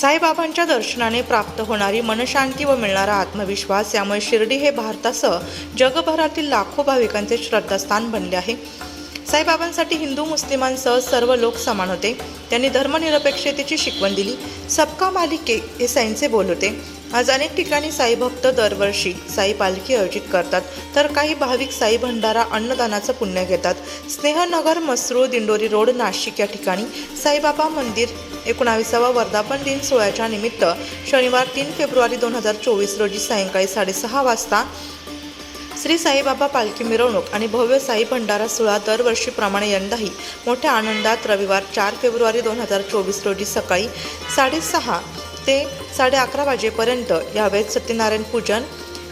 साईबाबांच्या दर्शनाने प्राप्त होणारी मनशांती व मिळणारा आत्मविश्वास यामुळे शिर्डी हे भारतासह जगभरातील लाखो भाविकांचे श्रद्धास्थान बनले आहे. साईबाबांसाठी हिंदू मुस्लिमांसह सर्व लोक समान होते. त्यांनी धर्मनिरपेक्षतेची शिकवण दिली. सबका मालिके हे साईंचे बोल होते. आज अनेक ठिकाणी साई भक्त दरवर्षी साई पालखी आयोजित करतात. तर काही भाविक साई भंडारा अन्नदानाचं पुण्य घेतात. स्नेहनगर मसरूळ दिंडोरी रोड नाशिक या ठिकाणी साईबाबा मंदिर एकोणावीसावा वर्धापन दिन सोहळ्याच्या निमित्त शनिवार तीन फेब्रुवारी दोन हजार चोवीस रोजी सायंकाळी साडेसहा वाजता श्री साईबाबा पालखी मिरवणूक आणि भव्य साई भंडारा सोहळा दरवर्षीप्रमाणे यंदाही मोठ्या आनंदात रविवार चार फेब्रुवारी दोन हजार चोवीस रोजी सकाळी साडेसहा ते साडे अकरा वाजेपर्यंत यावेळेत सत्यनारायण पूजन.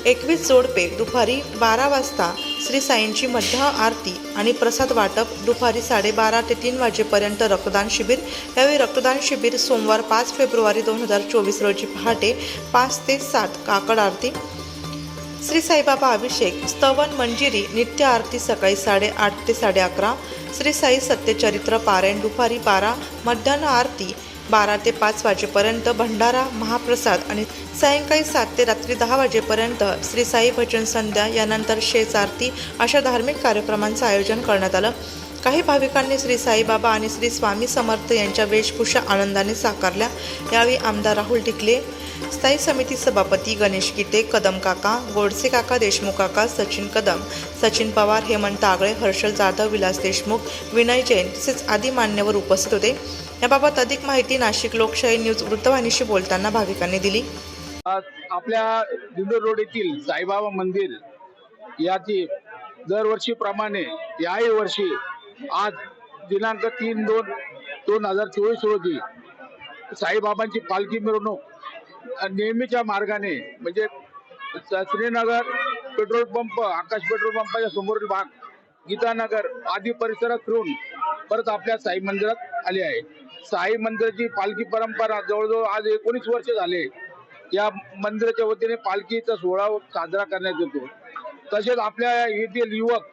एकवीस जोडपे दुपारी बारा वाजता श्री साईंची मध्य आरती आणि प्रसाद वाटप दुपारी साडेबारा ते तीन वाजेपर्यंत रक्तदान शिबिर. यावेळी रक्तदान शिबिर सोमवार पाच फेब्रुवारी दोन हजार चोवीस रोजी पहाटे पाच ते सात काकड आरती. श्री साईबाबा अभिषेक स्तवन मंजिरी नित्य आरती सकाळी साडेआठ ते साडे अकरा. श्री साई सत्यचरित्र पारायण दुपारी बारा मध्यान्ह आरती. बारा ते पाच वाजेपर्यंत भंडारा महाप्रसाद आणि सायंकाळी सात ते रात्री दहा वाजेपर्यंत श्री साई भजन संध्या यानंतर शेज आरती अशा धार्मिक कार्यक्रमांचं आयोजन करण्यात आलं. काही भाविकांनी श्री साईबाबा आणि श्री स्वामी समर्थ यांच्या वेशभूषा आनंदाने साकारल्या. यावेळी आमदार राहुल टिकले स्थायी समिती सभापती गणेश गीते कदम काका गोडसे काका देशमुख काका सचिन कदम सचिन पवार हेमंत आगळे हर्षल जाधव विलास देशमुख विनय जैन तसेच आदी मान्यवर उपस्थित होते. याबाबत अधिक माहिती नाशिक लोकशाही न्यूज वृत्तवाहिनीशी बोलताना भाविकांनी दिली. आज आपल्या दिंडोर रोड येथील साईबाबा मंदिर याची दरवर्षीप्रमाणे याही वर्षी आज दिनांक तीन दोन दोन हजार चोवीस रोजी साईबाबांची पालखी मिरवणूक नेहमीच्या मार्गाने म्हणजे Shrinagar petrol pump Akash petrol पंपाच्या समोरील भाग गीतानगर आदी परिसरात फिरून परत आपल्या साई मंदिरात आले आहे. साई मंदिराची पालखी परंपरा जवळजवळ आज एकोणीस वर्ष झाले या मंदिराच्या वतीने पालखीचा सोहळा साजरा करण्यात येतो. तसेच आपल्या येथील युवक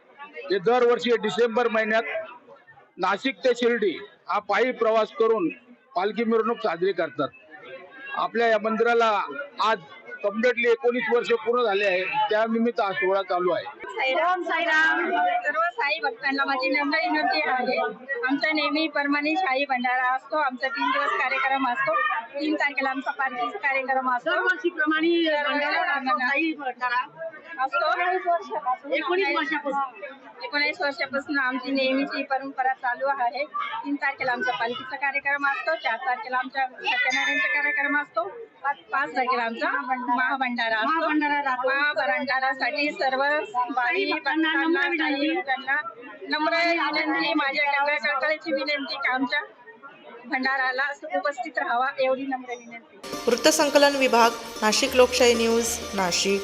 हे दरवर्षी डिसेंबर महिन्यात नाशिक ते शिर्डी हा पायी प्रवास करून पालखी मिरवणूक साजरी करतात. आपल्या या मंदिराला आज कम्प्लिटली एकोणीस वर्ष पूर्ण झाले आहे. त्या निमित्त हा सोहळा चालू आहे. साईराम साईराम. सर्व साई भक्तांना माझी नम्र विनंती आहे. आमचा नेहमी परमाने शाही भंडारा असतो. आमचा तीन दिवस कार्यक्रम असतो. तीन तारखेला आमचा पालखीचा कार्यक्रम असतो. दरवर्षीप्रमाणे दरवर्षी साई भंडारा. असतो एकोणीस वर्षापासून. एकोणीस वर्षापासून आमची नेहमीची परंपरा चालू आहे तीन तारखेला आमचा पालखीचा कार्यक्रम असतो चार तारखेला आमचा सत्यनारायणचा कार्यक्रम असतो पाच पाच तारखेला आमचा महाभंडारा असतो. महाभंडारासाठी सर्व बाई भक्तांना नम्र विनंती. माझ्या कळकळीची विनंती की आमच्या भंडाराला उपस्थित राहावा एवढी नम्र विनंती वृत्तसंकलन विभाग नाशिक लोकशाही न्यूज नाशिक